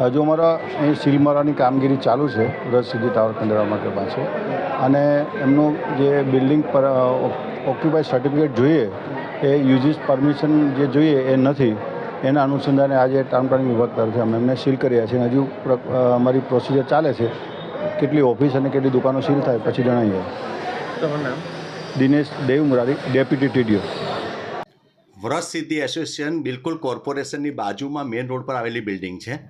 હજુ અમારા અહીં સીલ મારવાની કામગીરી ચાલુ છે રસ સીધી ટાવર ખંડેરા માટે પાસે અને એમનું જે બિલ્ડિંગ પર ઓક્યુપાય સર્ટિફિકેટ જોઈએ એ યુજીસ પરમિશન જે જોઈએ એ નથી. એના અનુસંધાને આજે ટાઉન પ્લાનિંગ વિભાગ તરફથી અમે એમને સીલ કર્યા છે અને હજુ અમારી પ્રોસિજર ચાલે છે. કેટલી ઓફિસ અને કેટલી દુકાનો સીલ થાય પછી જણાવીએ. તમારું નામ? દિનેશ દેવ મુરારી ડેપ્યુટી ટીડીઓ વ્રત સિદ્ધિ એસોસિએશન બિલકુલ કોર્પોરેશનની બાજુમાં મેઇન રોડ પર આવેલી બિલ્ડિંગ છે.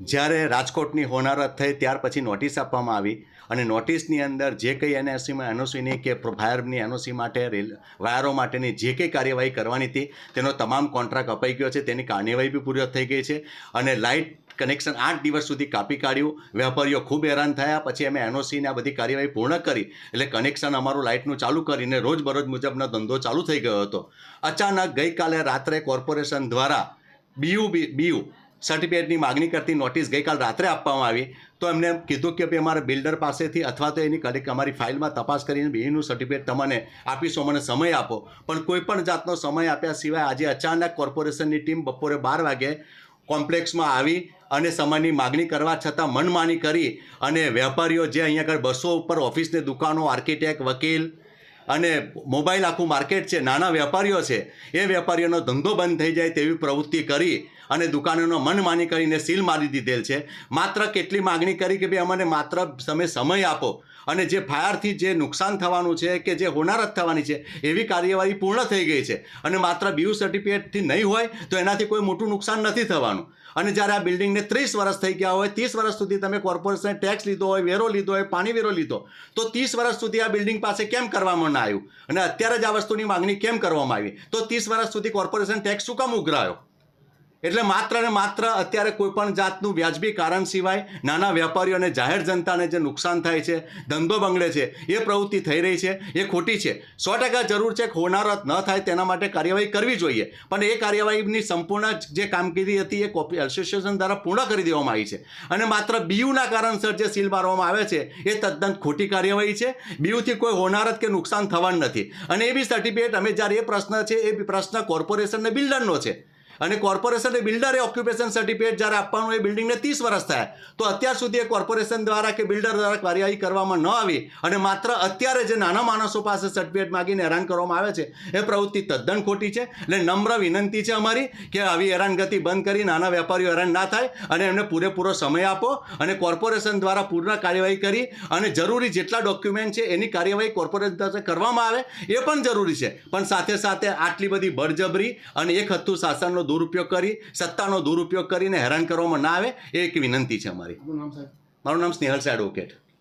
જ્યારે રાજકોટની હોનારત થઈ, ત્યાર પછી નોટિસ આપવામાં આવી અને નોટિસની અંદર જે કંઈ એનએસસીમાં એનઓસીની કે ફાયરની એનઓસી માટે, રેલ, વાયરો માટેની જે કંઈ કાર્યવાહી કરવાની હતી, તેનો તમામ કોન્ટ્રાક્ટ અપાઈ ગયો છે. તેની કાર્યવાહી બી પૂરી થઈ ગઈ છે અને લાઇટ કનેક્શન આઠ દિવસ સુધી કાપી કાઢ્યું. વેપારીઓ ખૂબ હેરાન થયા. પછી અમે એનઓસીને આ બધી કાર્યવાહી પૂર્ણ કરી. એટલે કનેક્શન અમારું લાઇટનું ચાલુ કરીને રોજબરોજ મુજબનો ધંધો ચાલુ થઈ ગયો હતો. અચાનક ગઈકાલે રાત્રે કોર્પોરેશન દ્વારા બીયુ બીયુ સર્ટિફિકેટની માગણી કરતી નોટિસ ગઈકાલ રાત્રે આપવામાં આવી. તો એમને કીધું કે ભાઈ અમારા બિલ્ડર પાસેથી અથવા તો એની કલેક્ટ અમારી ફાઇલમાં તપાસ કરીને બીયુનું સર્ટિફિકેટ તમને આપીશો મને સમય આપો. પણ કોઈપણ જાતનો સમય આપ્યા સિવાય આજે અચાનક કોર્પોરેશનની ટીમ બપોરે બાર વાગે કોમ્પ્લેક્સમાં આવી અને સમયની માગણી કરવા છતાં મનમાની કરી અને વેપારીઓ જે અહીંયા આગળ બસો ઉપર ઓફિસની દુકાનો આર્કિટેક્ટ વકીલ અને મોબાઈલ આખું માર્કેટ છે, નાના વેપારીઓ છે, એ વેપારીઓનો ધંધો બંધ થઈ જાય તેવી પ્રવૃત્તિ કરી અને દુકાનોનો મનમાની કરીને સીલ મારી દીધેલ છે. માત્ર કેટલી માગણી કરી કે ભાઈ અમને માત્ર તમે સમય આપો અને જે ફાયરથી જે નુકસાન થવાનું છે કે જે હોનારત થવાની છે, એવી કાર્યવાહી પૂર્ણ થઈ ગઈ છે. અને માત્ર બીયુ સર્ટિફિકેટથી નહીં હોય તો એનાથી કોઈ મોટું નુકસાન નથી થવાનું. અને જ્યારે આ બિલ્ડિંગને ત્રીસ વર્ષ થઈ ગયા હોય, ત્રીસ વર્ષ સુધી તમે કોર્પોરેશને ટેક્સ લીધો હોય, વેરો લીધો હોય, પાણી વેરો લીધો, તો ત્રીસ વર્ષ સુધી આ બિલ્ડિંગ પાસે કેમ કરવામાં ના આવ્યું. અને અત્યારે જ આ વસ્તુની માંગણી કેમ કરવામાં આવી? તો ત્રીસ વર્ષ સુધી કોર્પોરેશન ટેક્સ શું કામ ઉઘરાયો? એટલે માત્ર ને માત્ર અત્યારે કોઈ પણ જાતનું વ્યાજબી કારણ સિવાય નાના વેપારીઓ અને જાહેર જનતાને જે નુકસાન થાય છે, ધંધો બંગડે છે, એ પ્રવૃત્તિ થઈ રહી છે, એ ખોટી છે. સો ટકા જરૂર છે હોનારત ન થાય તેના માટે કાર્યવાહી કરવી જોઈએ. પણ એ કાર્યવાહીની સંપૂર્ણ જે કામગીરી હતી એ કોપી, એસોસિએશન દ્વારા પૂર્ણ કરી દેવામાં આવી છે. અને માત્ર બીયુના કારણસર જે સીલ મારવામાં આવે છે, એ તદ્દન ખોટી કાર્યવાહી છે. બીયુથી કોઈ હોનારત કે નુકસાન થવાનું નથી. અને એ બી સર્ટિફિકેટ અમે જ્યારે એ પ્રશ્ન છે, એ પ્રશ્ન કોર્પોરેશનને બિલ્ડરનો છે. અને કોર્પોરેશનને બિલ્ડરે ઓક્યુપેશન સર્ટિફિકેટ જ્યારે આપવાનું એ બિલ્ડિંગને ત્રીસ વર્ષ થાય. તો અત્યાર સુધી એ કોર્પોરેશન દ્વારા કે બિલ્ડર દ્વારા કાર્યવાહી કરવામાં ન આવી અને માત્ર અત્યારે જે નાના માણસો પાસે સર્ટિફિકેટ માગીને હેરાન કરવામાં આવે છે, એ પ્રવૃત્તિ તદ્દન ખોટી છે એટલે નમ્ર વિનંતી છે અમારી કે આવી હેરાનગતિ બંધ કરી, નાના વેપારીઓ હેરાન ના થાય અને એમને પૂરેપૂરો સમય આપો અને કોર્પોરેશન દ્વારા પૂર્ણ કાર્યવાહી કરી અને જરૂરી જેટલા ડોક્યુમેન્ટ છે એની કાર્યવાહી કોર્પોરેશન દ્વારા કરવામાં આવે, એ પણ જરૂરી છે. પણ સાથે સાથે આટલી બધી બળજબરી અને એક હત્તુ શાસનનો દુરુપયોગ કરી સત્તાનો દુરુપયોગ કરીને હેરાન કરવામાં ના આવે એ એક વિનંતી છે અમારી. મારું નામ સ્નેહલ છે એડવોકેટ